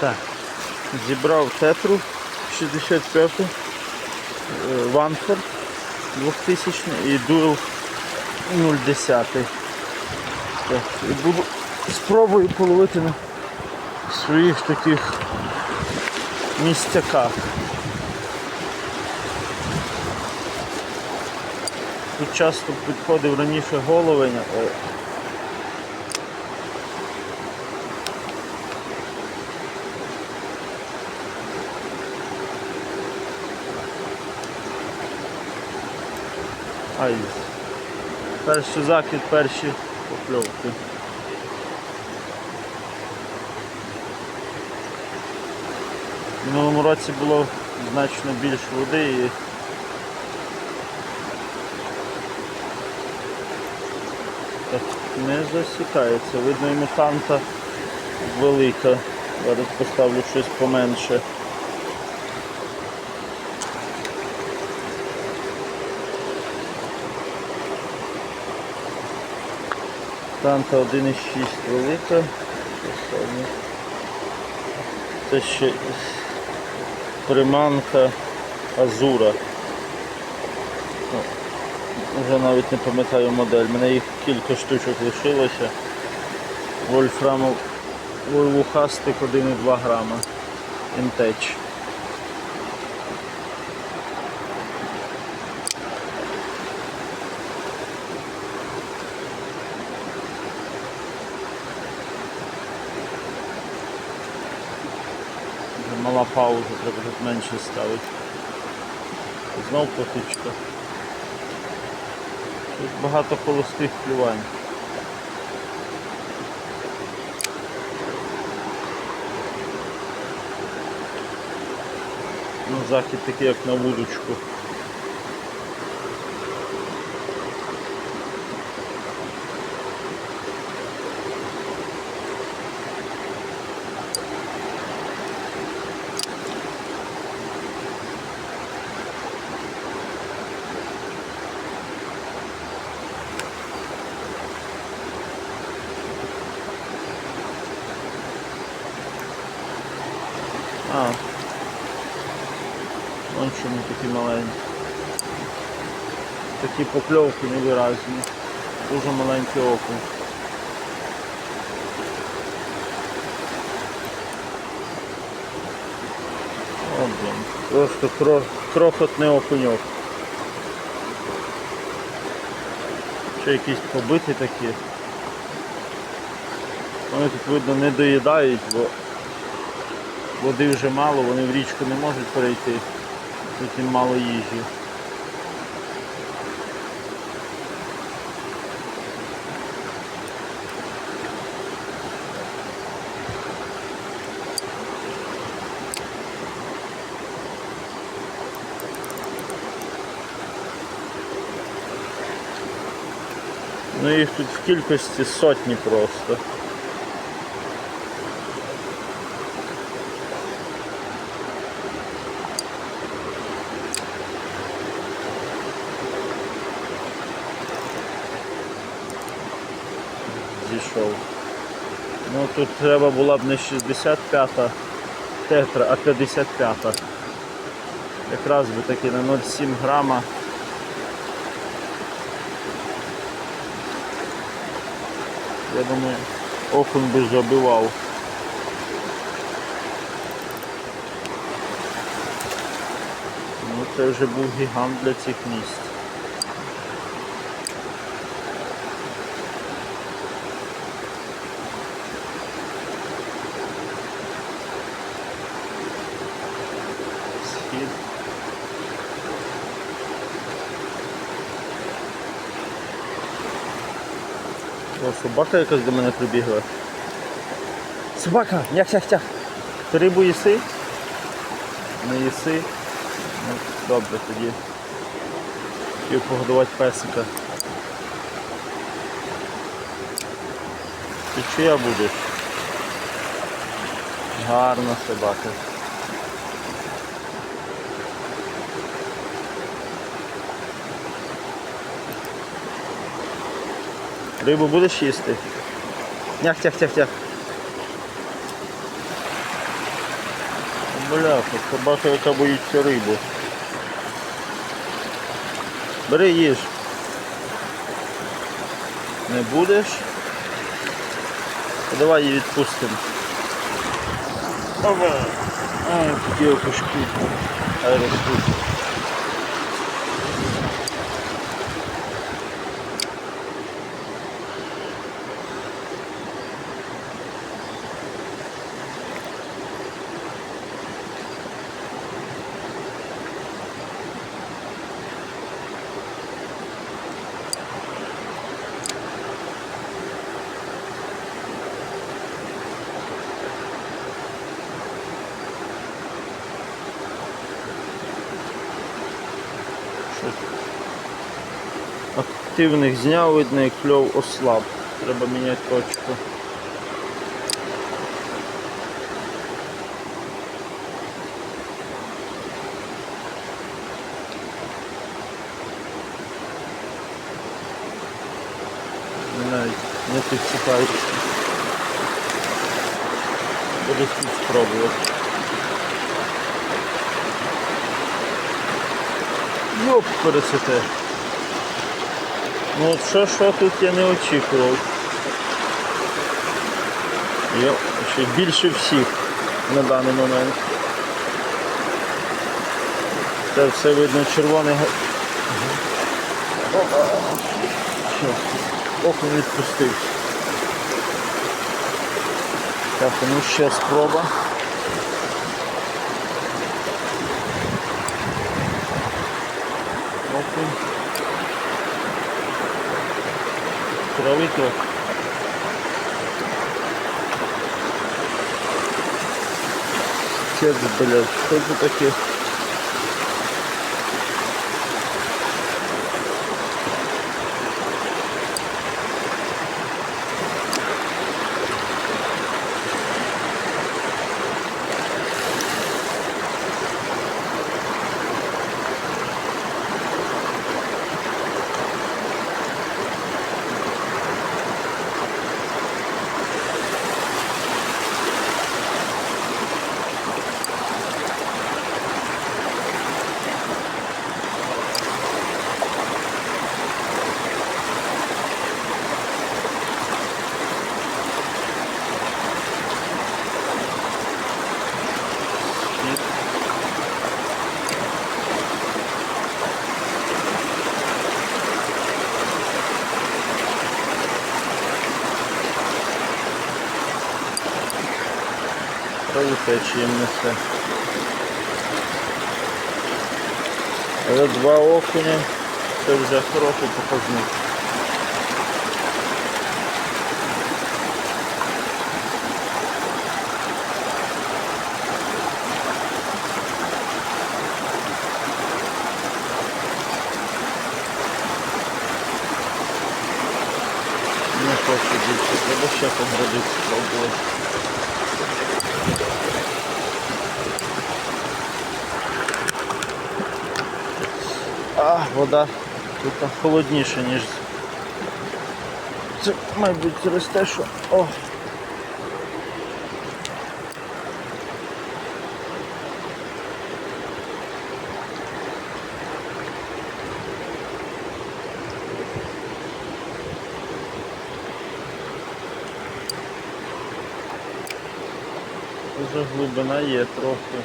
Так. Зібрав тетру 65 Ванфорд 2000 і Дуел 010. Так, і буду спробую половити на своїх таких місцяках. Тут часто підходив раніше головень, Ай. Перший закид, перші покльовки. В минулому році було значно більше води і так не засікається. Видно і мутанта велика. Зараз поставлю щось поменше. Танта 1,6 велика. Це ще приманка Азура. Ну, Вже навіть не пам'ятаю модель. Мене їх кілька штучок лишилося. Вольфрамов вуйлухастик 1,2 грама. Інтеч. Пауза, треба тут менше ставити. Знов потичка. Тут багато холостих плювань. Ну, захід такий, як на вудочку. Такі маленькі. Такі покльовки невиразні. Дуже маленьке око. О. Просто кро... крохотний окуньок. Ще якісь побиті такі. Вони тут видно не доїдають, бо води вже мало, вони в річку не можуть перейти. Тут їм мало їжі. Ну їх тут в кількості сотні просто. Зійшов. Ну тут треба була б не 65-та тетра, а 55-та. Якраз би таки на 0,7 грама. Я думаю, окунь би забивав. Ну це вже був гігант для цих місць. О, собака якась до мене прибігла. Собака! Ти рибу їси? Не їси? Ну, добре тоді. Хотів погодувати песика. Ти чия будеш? Гарна собака. Рибу будеш їсти? Нях, тях, тях, тях. Бляха, собака, яка боїться риби. Бери їж. Не будеш? Давай її відпустимо. Ай, такі окушки. Ай, ростуть. Активних зняв, видно, і кльов ослаб. Треба міняти точку. Не підсипається. Буду тут спробувати. Йоп, пересете. Ну от що, що тут я не очікував. Йо, ще більше всіх на даний момент. Це все видно червоний. Окунь відпустив. Так, ну ще спроба. Окунь. Травито. Сейчас, блядь, что это таке? Несе. Але два окуня це вже хороший показник. Не хочу більше, треба ще погрузити спробувати. А, вода тут холодніша, ніж. Це, мабуть, через те, що. О! Глибина є трохи.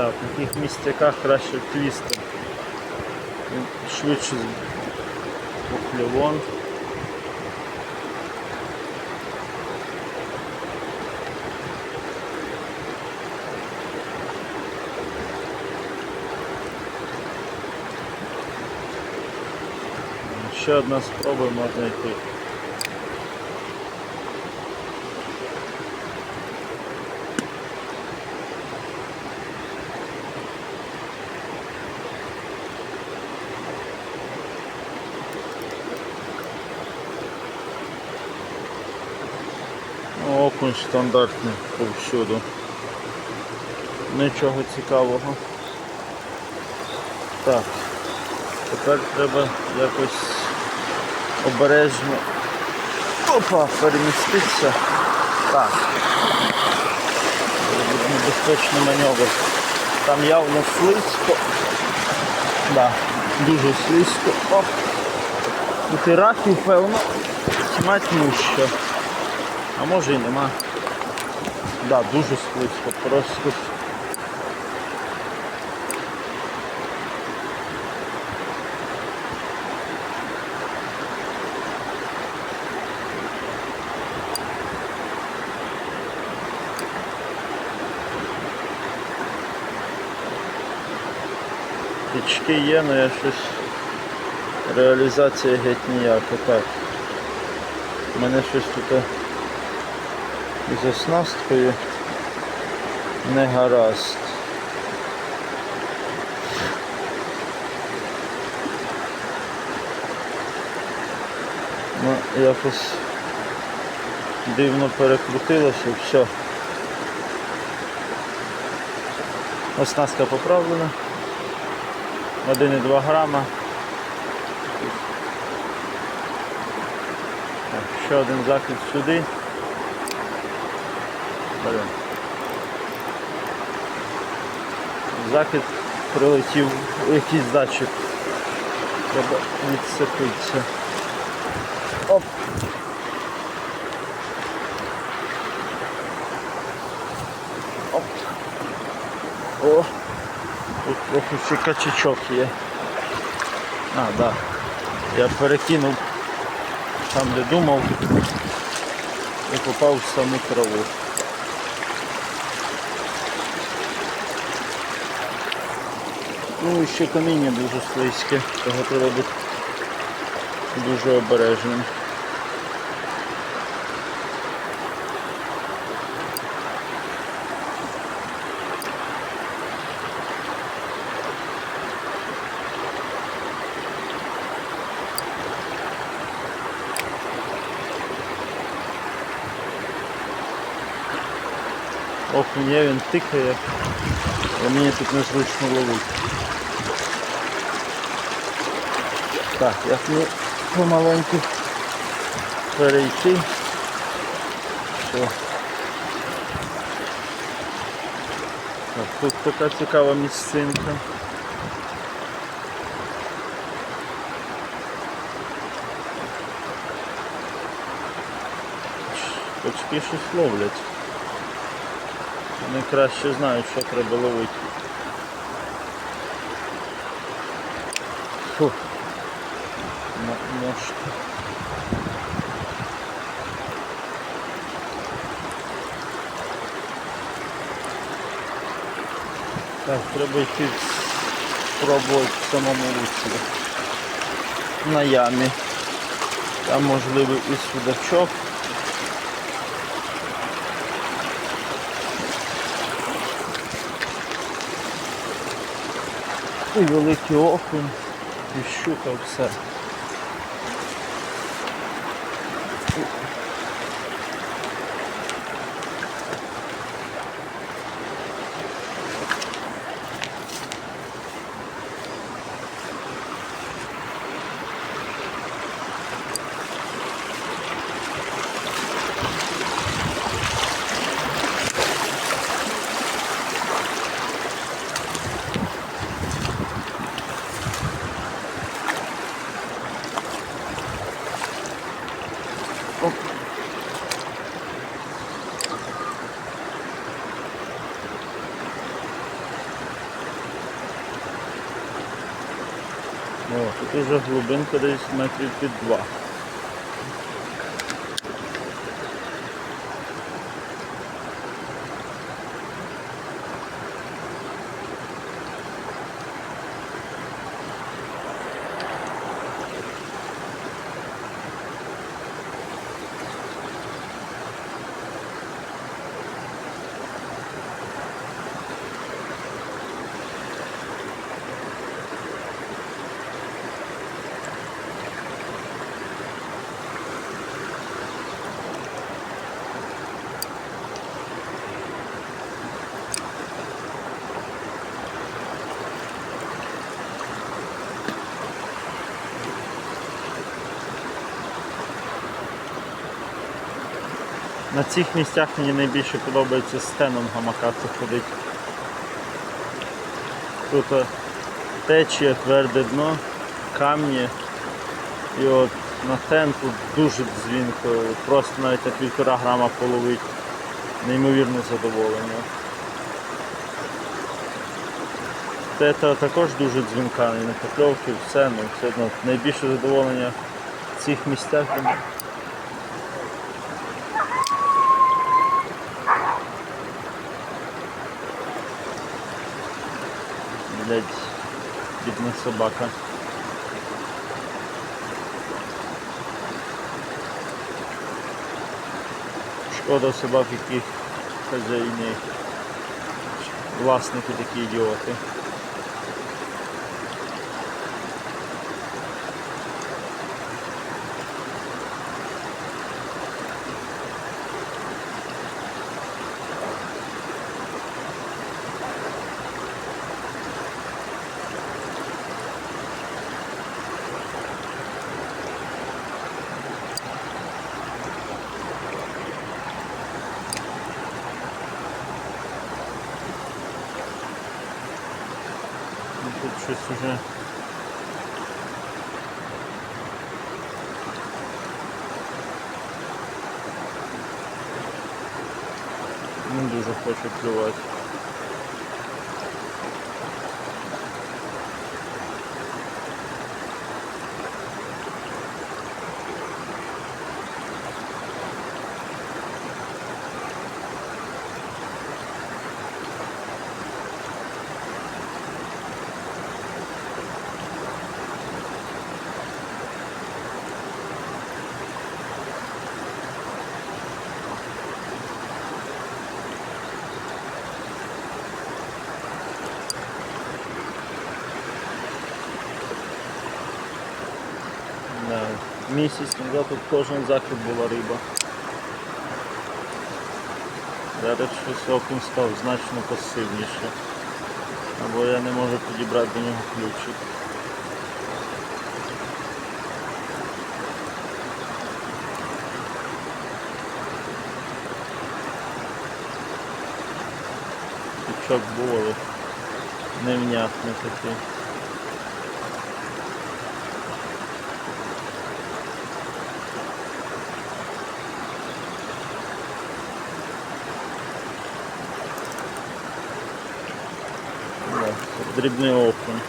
Да, в таких місцяках краще. Він Швидше покльовон. Ще одна спроба можна йти. Окунь стандартний повсюду. Нічого цікавого. Так. Тепер треба якось обережно опа, переміститися. Так. Небезпечний маневр. Там явно слизько. Да, дуже слизько. Оп. Тут і раків, певно, тьмать-муща. А може і нема. Да, дуже слизько, просто. Річки є, але я щось реалізація геть ніяка. Так. У мене щось тут із оснасткою не гаразд. Ну, якось дивно перекрутилося, все. Оснастка поправлена. 1,2 грама. Ще один захід сюди. Захід прилетів якийсь датчик. Треба відцепитися. Оп! Оп! О! Тут трохи ще качачок є. А, да. Я перекинув там, де думав, і попав в саму траву. Ну і ще каміння дуже слизьке, того треба бути дуже обережним. Окунь є, він тикає, але мені тут незручно ловити. Так, як мені помаленьку перейти. Все. Так, тут така цікава місцинка. Очки щось ловлять. Вони краще знають, що треба ловити. Фу. М- Так, треба йти спробувати самому руслі. На ямі. Там можливо і судачок. І великий окунь, і щука, все. Уже глибинка десь метрів під два. На цих місцях мені найбільше подобається з стеном гамакати ходити. Тут е, течія, тверде дно, камні. І от на тен тут дуже дзвінко, просто навіть на півтора грама половить. Неймовірне задоволення. Тета також дуже дзвінка, і на покльовки, все, ну все одно найбільше задоволення в цих місцях. для мене. Блять, бідна собака. Шкода собак, які хазяїни, власники такі ідіоти. Ну, Тут щось уже. Не дуже хочу клювати. Да. Місяць назад тут кожен захід була риба. Зараз щось окунь став значно пасивніше. Або я не можу підібрати до нього ключик. Тичок був, але невнятний такий. Да, це дрібний окунь.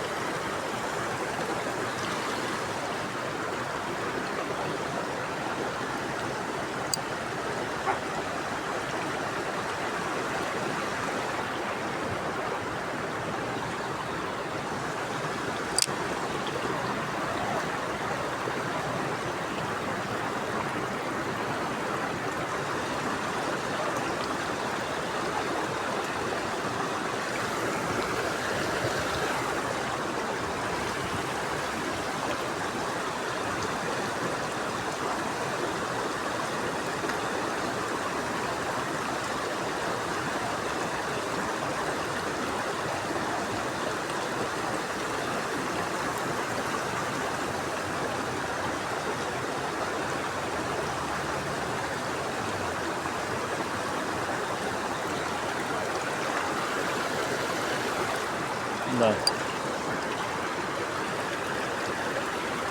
Да.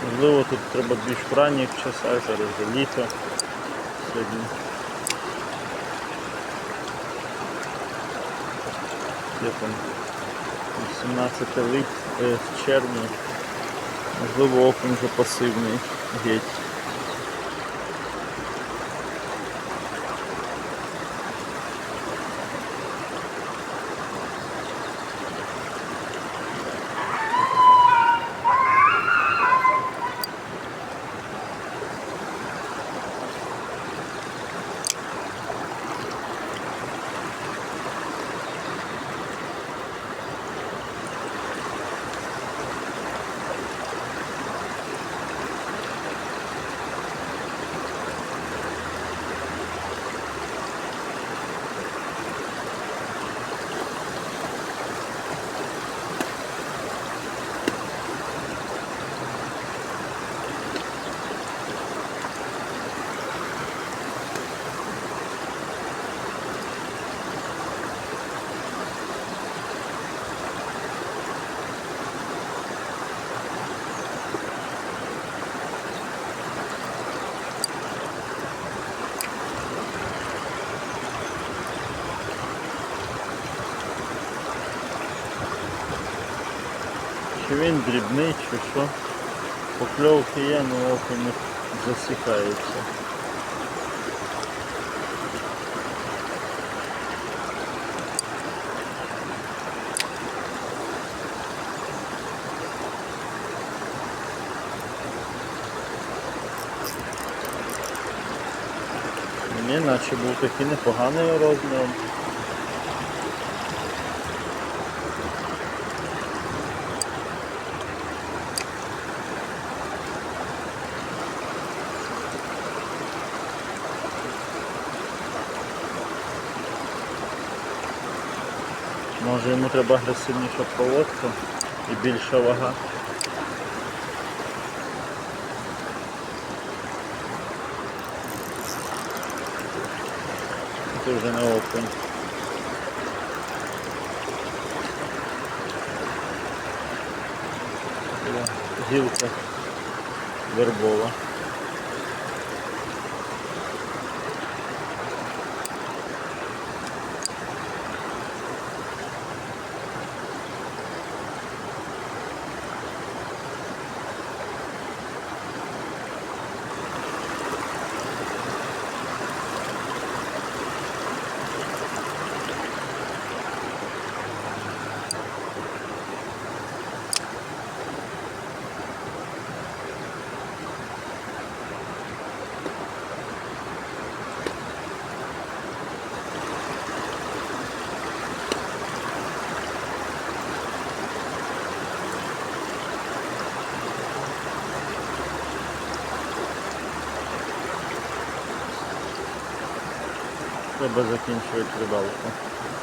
Можливо, тут треба більш в ранніх часах, зараз вже літо. Сьогодні. Є там 18 лип, е, червня. Можливо, окунь вже пасивний геть. Він дрібний, чи що. Покльовки є, але окунь не засікається. Мені наче був такий непоганий розмір. Може йому треба агресивніша проводка і більша вага. Це вже не окунь. Гілка вербова. Треба закінчувати рибалку.